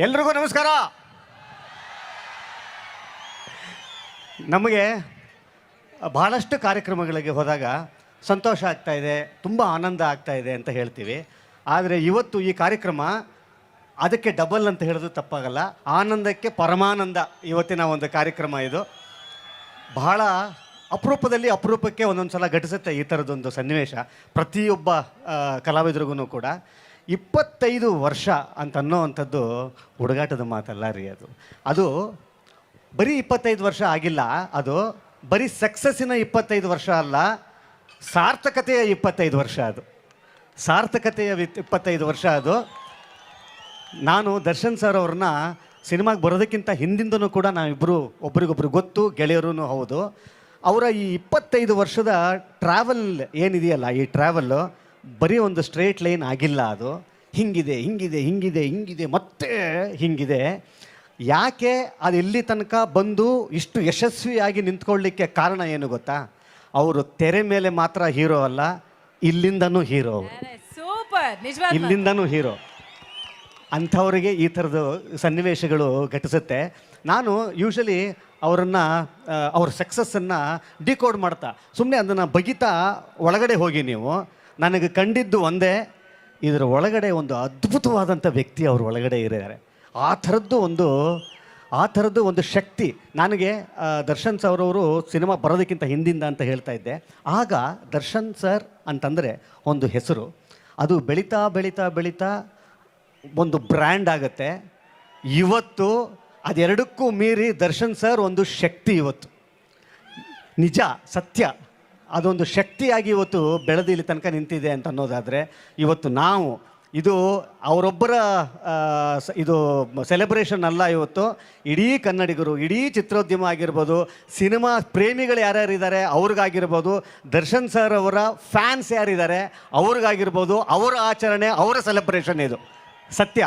ಎಲ್ರಿಗೂ ನಮಸ್ಕಾರ. ನಮಗೆ ಬಹಳಷ್ಟು ಕಾರ್ಯಕ್ರಮಗಳಿಗೆ ಹೋದಾಗ ಸಂತೋಷ ಆಗ್ತಾ ಇದೆ, ತುಂಬ ಆನಂದ ಆಗ್ತಾ ಇದೆ ಅಂತ ಹೇಳ್ತೀವಿ. ಆದರೆ ಇವತ್ತು ಈ ಕಾರ್ಯಕ್ರಮ ಅದಕ್ಕೆ ಡಬಲ್ ಅಂತ ಹೇಳೋದು ತಪ್ಪಾಗಲ್ಲ. ಆನಂದಕ್ಕೆ ಪರಮಾನಂದ ಇವತ್ತಿನ ಒಂದು ಕಾರ್ಯಕ್ರಮ ಇದು. ಬಹಳ ಅಪರೂಪದಲ್ಲಿ ಅಪರೂಪಕ್ಕೆ ಒಂದೊಂದು ಸಲ ಘಟಿಸುತ್ತೆ ಈ ಥರದೊಂದು ಸನ್ನಿವೇಶ. ಪ್ರತಿಯೊಬ್ಬ ಕಲಾವಿದರಿಗೂ ಕೂಡ. ಇಪ್ಪತ್ತೈದು ವರ್ಷ ಅಂತ ಅನ್ನೋವಂಥದ್ದು ಹುಡುಗಾಟದ ಮಾತಲ್ಲ ರೀ ಅದು. ಅದು ಬರೀ ಇಪ್ಪತ್ತೈದು ವರ್ಷ ಆಗಿಲ್ಲ, ಅದು ಬರೀ ಸಕ್ಸಸ್ಸಿನ ಇಪ್ಪತ್ತೈದು ವರ್ಷ ಅಲ್ಲ, ಸಾರ್ಥಕತೆಯ ಇಪ್ಪತ್ತೈದು ವರ್ಷ ಅದು. ಸಾರ್ಥಕತೆಯ ಇಪ್ಪತ್ತೈದು ವರ್ಷ ಅದು. ನಾನು ದರ್ಶನ್ ಸರ್ ಅವ್ರನ್ನ ಸಿನಿಮಾಗೆ ಬರೋದಕ್ಕಿಂತ ಹಿಂದಿಂದನೂ ಕೂಡ ನಾವಿಬ್ಬರು ಒಬ್ರಿಗೊಬ್ರು ಗೊತ್ತು ಗೆಳೆಯರೂ ಹೌದು. ಅವರ ಈ ಇಪ್ಪತ್ತೈದು ವರ್ಷದ ಟ್ರಾವೆಲ್ ಏನಿದೆಯಲ್ಲ, ಈ ಟ್ರಾವೆಲ್ಲು ಬರೀ ಒಂದು ಸ್ಟ್ರೇಟ್ ಲೈನ್ ಆಗಿಲ್ಲ ಅದು. ಹಿಂಗಿದೆ ಹಿಂಗಿದೆ ಹಿಂಗಿದೆ ಹಿಂಗಿದೆ ಮತ್ತೆ ಹಿಂಗಿದೆ. ಯಾಕೆ ಅದು ಎಲ್ಲಿ ತನಕ ಬಂದು ಇಷ್ಟು ಯಶಸ್ವಿಯಾಗಿ ನಿಂತ್ಕೊಳ್ಳಿಕ್ಕೆ ಕಾರಣ ಏನು ಗೊತ್ತಾ? ಅವರು ತೆರೆ ಮೇಲೆ ಮಾತ್ರ ಹೀರೋ ಅಲ್ಲ ಇಲ್ಲಿಂದನೂ ಹೀರೋ ಅವರು. ಸೂಪರ್ ಇಲ್ಲಿಂದನೂ ಹೀರೋ ಅಂಥವರಿಗೆ ಈ ಥರದ ಸನ್ನಿವೇಶಗಳು ಘಟಿಸುತ್ತೆ. ನಾನು ಯೂಶಲಿ ಅವರನ್ನು ಅವ್ರ ಸಕ್ಸಸ್ಸನ್ನು ಡಿಕೋಡ್ ಮಾಡ್ತಾ. ಸುಮ್ಮನೆ ಅದನ್ನು ಬಗಿತಾ ಒಳಗಡೆ ಹೋಗಿ ನೀವು. ನನಗೆ ಕಂಡಿದ್ದು ಒಂದೇ, ಇದರ ಒಳಗಡೆ ಒಂದು ಅದ್ಭುತವಾದಂಥ ವ್ಯಕ್ತಿ ಅವ್ರ ಒಳಗಡೆ ಇದ್ದಾರೆ. ಆ ಥರದ್ದು ಒಂದು, ಆ ಥರದ್ದು ಒಂದು ಶಕ್ತಿ. ನನಗೆ ದರ್ಶನ್ ಸರ್ ಅವರು ಸಿನಿಮಾ ಬರೋದಕ್ಕಿಂತ ಹಿಂದಿಂದ ಅಂತ ಹೇಳ್ತಾ ಇದ್ದೆ. ಆಗ ದರ್ಶನ್ ಸರ್ ಅಂತಂದರೆ ಒಂದು ಹೆಸರು. ಅದು ಬೆಳೀತಾ ಬೆಳೀತಾ ಬೆಳೀತಾ ಒಂದು ಬ್ರ್ಯಾಂಡ್ ಆಗುತ್ತೆ. ಇವತ್ತು ಅದೆರಡಕ್ಕೂ ಮೀರಿ ದರ್ಶನ್ ಸರ್ ಒಂದು ಶಕ್ತಿ ಇವತ್ತು. ನಿಜ, ಸತ್ಯ. ಅದೊಂದು ಶಕ್ತಿಯಾಗಿ ಇವತ್ತು ಬೆಳೆದು ಇಲ್ಲಿ ತನಕ ನಿಂತಿದೆ ಅಂತ ಅನ್ನೋದಾದರೆ ಇವತ್ತು ನಾವು, ಇದು ಅವರೊಬ್ಬರ ಇದು ಸೆಲೆಬ್ರೇಷನ್ ಅಲ್ಲ ಇವತ್ತು. ಇಡೀ ಕನ್ನಡಿಗರು, ಇಡೀ ಚಿತ್ರೋದ್ಯಮ ಆಗಿರ್ಬೋದು, ಸಿನಿಮಾ ಪ್ರೇಮಿಗಳು ಯಾರ್ಯಾರಿದ್ದಾರೆ ಅವ್ರಿಗಾಗಿರ್ಬೋದು, ದರ್ಶನ್ ಸರ್ ಅವರ ಫ್ಯಾನ್ಸ್ ಯಾರಿದ್ದಾರೆ ಅವ್ರಿಗಾಗಿರ್ಬೋದು, ಅವರ ಆಚರಣೆ, ಅವರ ಸೆಲೆಬ್ರೇಷನ್ ಇದು. ಸತ್ಯ.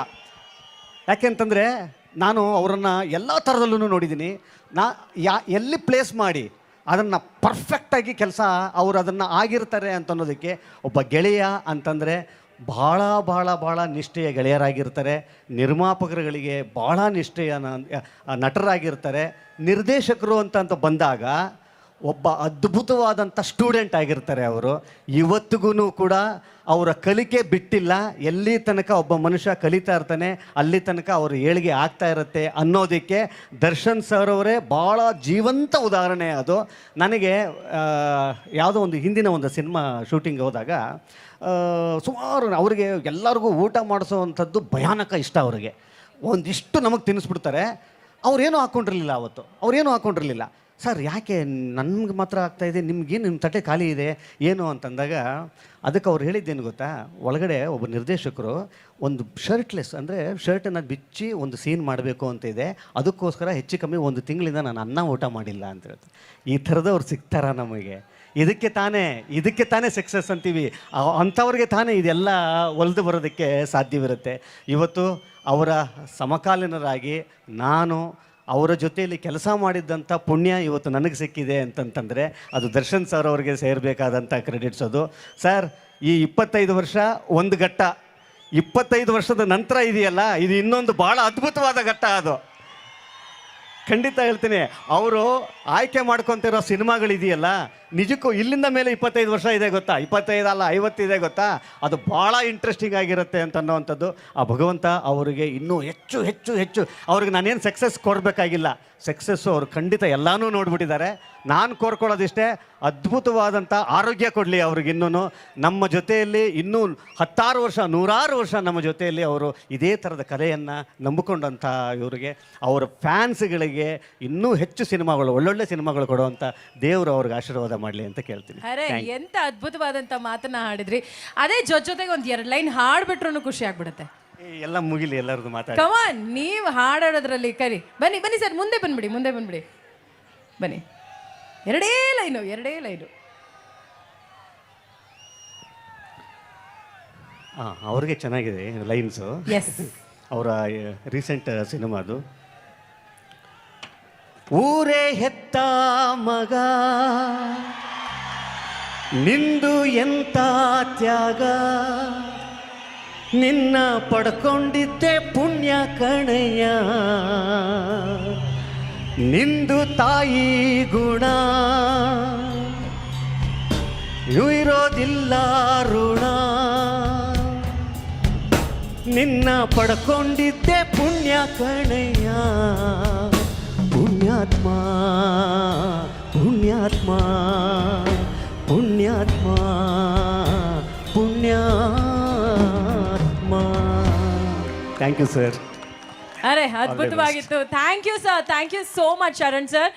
ಯಾಕೆಂತಂದರೆ ನಾನು ಅವರನ್ನು ಎಲ್ಲ ಥರದಲ್ಲೂ ನೋಡಿದ್ದೀನಿ. ನಾ, ಯಾ, ಎಲ್ಲಿ ಪ್ಲೇಸ್ ಮಾಡಿ ಅದನ್ನು ಪರ್ಫೆಕ್ಟಾಗಿ ಕೆಲಸ ಅವರು ಅದನ್ನು ಆಗಿರ್ತಾರೆ ಅಂತ ಅನ್ನೋದಕ್ಕೆ ಒಬ್ಬ ಗೆಳೆಯ ಅಂತಂದರೆ ಭಾಳ ಭಾಳ ಭಾಳ ನಿಷ್ಠೆಯ ಗೆಳೆಯರಾಗಿರ್ತಾರೆ. ನಿರ್ಮಾಪಕರುಗಳಿಗೆ ಭಾಳ ನಿಷ್ಠೆಯ ನಟರಾಗಿರ್ತಾರೆ. ನಿರ್ದೇಶಕರು ಅಂತ ಅಂತ ಬಂದಾಗ ಒಬ್ಬ ಅದ್ಭುತವಾದಂಥ ಸ್ಟೂಡೆಂಟ್ ಆಗಿರ್ತಾರೆ ಅವರು. ಇವತ್ತಿಗೂ ಕೂಡ ಅವರ ಕಲಿಕೆ ಬಿಟ್ಟಿಲ್ಲ. ಎಲ್ಲಿ ತನಕ ಒಬ್ಬ ಮನುಷ್ಯ ಕಲಿತಾ ಇರ್ತಾನೆ, ಅಲ್ಲಿ ತನಕ ಅವ್ರ ಏಳಿಗೆ ಆಗ್ತಾ ಇರುತ್ತೆ ಅನ್ನೋದಕ್ಕೆ ದರ್ಶನ್ ಸರ್ ಅವರೇ ಭಾಳ ಜೀವಂತ ಉದಾಹರಣೆ ಅದು. ನನಗೆ ಯಾವುದೋ ಒಂದು ಹಿಂದಿನ ಒಂದು ಸಿನಿಮಾ ಶೂಟಿಂಗ್ ಹೋದಾಗ ಸುಮಾರು ಅವರಿಗೆ ಎಲ್ಲರಿಗೂ ಊಟ ಮಾಡಿಸೋವಂಥದ್ದು ಭಯಾನಕ ಇಷ್ಟ ಅವರಿಗೆ. ಒಂದಿಷ್ಟು ನಮಗೆ ತಿನ್ನಿಸ್ಬಿಡ್ತಾರೆ. ಅವ್ರೇನು ಹಾಕ್ಕೊಂಡಿರಲಿಲ್ಲ ಅವತ್ತು. ಅವ್ರೇನು ಹಾಕ್ಕೊಂಡಿರಲಿಲ್ಲ ಸರ್, ಯಾಕೆ ನನ್ಗೆ ಮಾತ್ರ ಆಗ್ತಾ ಇದೆ? ನಿಮ್ಗೇನು ನಿಮ್ಮ ತಟ್ಟೆ ಖಾಲಿ ಇದೆ? ಏನು? ಅಂತಂದಾಗ ಅದಕ್ಕೆ ಅವ್ರು ಹೇಳಿದ್ದೇನು ಗೊತ್ತಾ? ಒಳಗಡೆ ಒಬ್ಬ ನಿರ್ದೇಶಕರು ಒಂದು ಶರ್ಟ್ಲೆಸ್ ಅಂದರೆ ಶರ್ಟನ್ನು ಬಿಚ್ಚಿ ಒಂದು ಸೀನ್ ಮಾಡಬೇಕು ಅಂತ ಇದೆ. ಅದಕ್ಕೋಸ್ಕರ ಹೆಚ್ಚು ಕಮ್ಮಿ ಒಂದು ತಿಂಗಳಿಂದ ನಾನು ಅನ್ನ ಊಟ ಮಾಡಿಲ್ಲ ಅಂತ ಹೇಳ್ತಾರೆ. ಈ ಥರದವ್ರು ಸಿಗ್ತಾರ ನಮಗೆ? ಇದಕ್ಕೆ ತಾನೇ ಇದಕ್ಕೆ ತಾನೇ ಸಕ್ಸಸ್ ಅಂತೀವಿ. ಅಂಥವ್ರಿಗೆ ತಾನೇ ಇದೆಲ್ಲ ಒಲಿದು ಬರೋದಕ್ಕೆ ಸಾಧ್ಯವಿರುತ್ತೆ. ಇವತ್ತು ಅವರ ಸಮಕಾಲೀನರಾಗಿ ನಾನು ಅವರ ಜೊತೆಯಲ್ಲಿ ಕೆಲಸ ಮಾಡಿದ್ದಂಥ ಪುಣ್ಯ ಇವತ್ತು ನನಗೆ ಸಿಕ್ಕಿದೆ ಅಂತಂತಂದರೆ ಅದು ದರ್ಶನ್ ಸರ್ ಅವರಿಗೆ ಸೇರಬೇಕಾದಂಥ ಕ್ರೆಡಿಟ್ಸ್ ಅದು. ಸರ್ ಈ ಇಪ್ಪತ್ತೈದು ವರ್ಷ ಒಂದು ಘಟ್ಟ. ಇಪ್ಪತ್ತೈದು ವರ್ಷದ ನಂತರ ಇದೆಯಲ್ಲ? ಇದು ಇನ್ನೊಂದು ಭಾಳ ಅದ್ಭುತವಾದ ಘಟ್ಟ ಅದು. ಖಂಡಿತ ಹೇಳ್ತೀನಿ. ಅವರು ಆಯ್ಕೆ ಮಾಡ್ಕೊತಿರೋ ಸಿನಿಮಾಗಳಿದೆಯಲ್ಲ, ನಿಜಕ್ಕೂ ಇಲ್ಲಿಂದ ಮೇಲೆ ಇಪ್ಪತ್ತೈದು ವರ್ಷ ಇದೆ ಗೊತ್ತಾ? ಇಪ್ಪತ್ತೈದು ಅಲ್ಲ ಐವತ್ತಿದೆ ಗೊತ್ತಾ? ಅದು ಭಾಳ ಇಂಟ್ರೆಸ್ಟಿಂಗ್ ಆಗಿರುತ್ತೆ ಅಂತ ಅನ್ನೋವಂಥದ್ದು ಆ ಭಗವಂತ ಅವರಿಗೆ ಇನ್ನೂ ಹೆಚ್ಚು ಹೆಚ್ಚು ಹೆಚ್ಚು, ಅವ್ರಿಗೆ ನಾನೇನು ಸಕ್ಸಸ್ ಕೊಡಬೇಕಾಗಿಲ್ಲ. ಸಕ್ಸಸ್ಸು ಅವರು ಖಂಡಿತ ಎಲ್ಲನೂ ನೋಡ್ಬಿಟ್ಟಿದ್ದಾರೆ. ನಾನು ಕೋರ್ಕೊಳ್ಳೋದಿಷ್ಟೇ ಅದ್ಭುತವಾದಂಥ ಆರೋಗ್ಯ ಕೊಡಲಿ ಅವ್ರಿಗಿನ್ನೂ ನಮ್ಮ ಜೊತೆಯಲ್ಲಿ ಇನ್ನೂ ಹತ್ತಾರು ವರ್ಷ ನೂರಾರು ವರ್ಷ ನಮ್ಮ ಜೊತೆಯಲ್ಲಿ ಅವರು ಇದೇ ಥರದ ಕಲೆಯನ್ನು ನಂಬಿಕೊಂಡಂಥ ಇವರಿಗೆ. ಅವರ ಫ್ಯಾನ್ಸ್ಗಳಿಗೆ ಇನ್ನೂ ಹೆಚ್ಚು ಸಿನಿಮಾಗಳು ಒಳ್ಳೊಳ್ಳೆ ಸಿನಿಮಾಗಳು ಕೊಡುವಂಥ ದೇವರು ಅವ್ರಿಗೆ ಆಶೀರ್ವಾದ ಮಾಡಲಿ ಅಂತ ಕೇಳ್ತೀನಿ. ಅರೆ ಎಂತ ಅದ್ಭುತವಾದಂಥ ಮಾತನ್ನು ಹಾಡಿದ್ರಿ. ಅದೇ ಜೊತೆ ಜೊತೆಗೆ ಒಂದು ಎರಡು ಲೈನ್ ಹಾಡ್ಬಿಟ್ರು ಖುಷಿ ಆಗ್ಬಿಡುತ್ತೆ. ಎಲ್ಲ ಮುಗಿಲಿ ಎಲ್ಲರದು ಮಾತಾಡಿ. ಕಮಾನ್ ನೀವು ಹಾಡಾಡೋದ್ರಲ್ಲಿ ಕರಿ. ಬನ್ನಿ ಬನ್ನಿ ಸರ್ ಮುಂದೆ ಬಂದ್ಬಿಡಿ ಮುಂದೆ ಬಂದ್ಬಿಡಿ. ಬನ್ನಿ. ಎರಡೇ ಲೈನು ಎರಡೇ ಲೈನು. ಅವ್ರಿಗೆ ಚೆನ್ನಾಗಿದೆ ಲೈನ್ಸು. ಎಸ್ ಅವರ ರೀಸೆಂಟ್ ಸಿನಿಮಾ ಅದು. ಊರೇ ಹೆತ್ತ ಮಗ ನಿಂದು ಎಂತ ತ್ಯಾಗ? ನಿನ್ನ ಪಡ್ಕೊಂಡಿದ್ದೆ ಪುಣ್ಯ ಕಣಯ್ಯ. ನಿಂದು ತಾಯಿ ಗುಣ. ಇರೋದಿಲ್ಲ ಋಣ. ನಿನ್ನ ಪಡ್ಕೊಂಡಿದ್ದೆ ಪುಣ್ಯ ಕಣಯ್ಯ. ಪುಣ್ಯಾತ್ಮ ಪುಣ್ಯಾತ್ಮ ಪುಣ್ಯಾತ್ಮ ಪುಣ್ಯಾತ್ಮ. ಥ್ಯಾಂಕ್ ಯು ಸರ್ ಅರೆ ಅದ್ಭುತವಾಗಿತ್ತು thank you sir thank you so much Sharan sir